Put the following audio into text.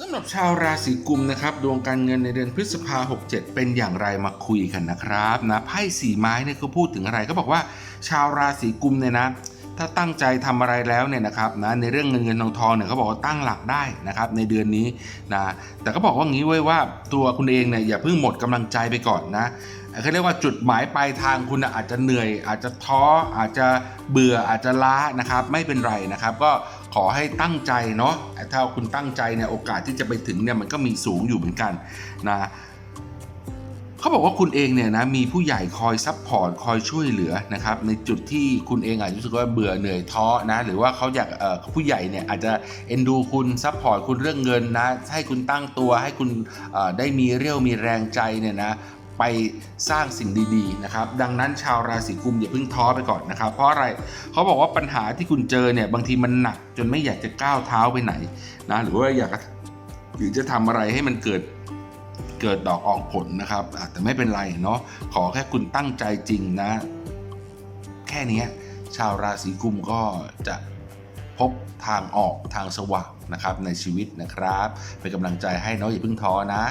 สำหรับชาวราศีกุมนะครับ ดวงการเงินในเดือนพฤษภา 67 เป็นอย่างไรมาคุยกันนะครับนะไพ่สีไม้เนี่ยเขาพูดถึงอะไรก็บอกว่า ชาวราศีกุมเนี่ยนะ ถ้าตั้งใจทำอะไรแล้วเนี่ยนะครับนะในเรื่องเงินเงินทองทองเนี่ยเขาบอกว่าตั้งหลักได้นะครับในเดือนนี้นะแต่ก็บอกว่างี้ไว้ยว่าตัวคุณเองเนี่ยอย่าเพิ่งหมดกำลังใจไปก่อนนะเขาเรียกว่าจุดหมายปลายทางคุณอาจจะเหนื่อย อาจจะท้ออาจจะเบื่ออาจจะล้านะครับไม่เป็นไรนะครับ ก็ ขอให้ตั้งใจเนาะถ้าคุณตั้งใจเนี่ยโอกาสที่จะไปถึงเนี่ยมันก็มีสูงอยู่เหมือนกันนะเขาบอกว่าคุณเองเนี่ยนะมีผู้ใหญ่คอยซัพพอร์ตคอยช่วยเหลือนะครับในจุดที่คุณเองอาจจะรู้สึกว่าเบื่อเหนื่อยท้อนะหรือว่าเขาอยากผู้ใหญ่เนี่ยอาจจะเอ็นดูคุณซัพพอร์ตคุณเรื่องเงินนะให้คุณตั้งตัวให้คุณได้มีเรี่ยวมีแรงใจเนี่ยนะ ไปสร้างสิ่งดีๆนะครับดังนั้นชาวราศีกุมอย่าเพิ่งท้อไปก่อนนะครับ เพราะอะไรเขาบอกว่าปัญหาที่คุณเจอเนี่ยบางทีมันหนักจนไม่อยากจะก้าวเท้าไปไหนนะหรือว่าอยากจะหรือจะทำอะไรให้มันเกิดเกิดดอกออกผลนะครับแต่ไม่เป็นไรเนาะขอแค่คุณตั้งใจจริงนะ แค่นี้ชาวราศีกุมก็จะพบทางออกทางสว่างนะครับในชีวิตนะครับ เป็นกำลังใจให้เนาะอย่าเพิ่งท้อนะ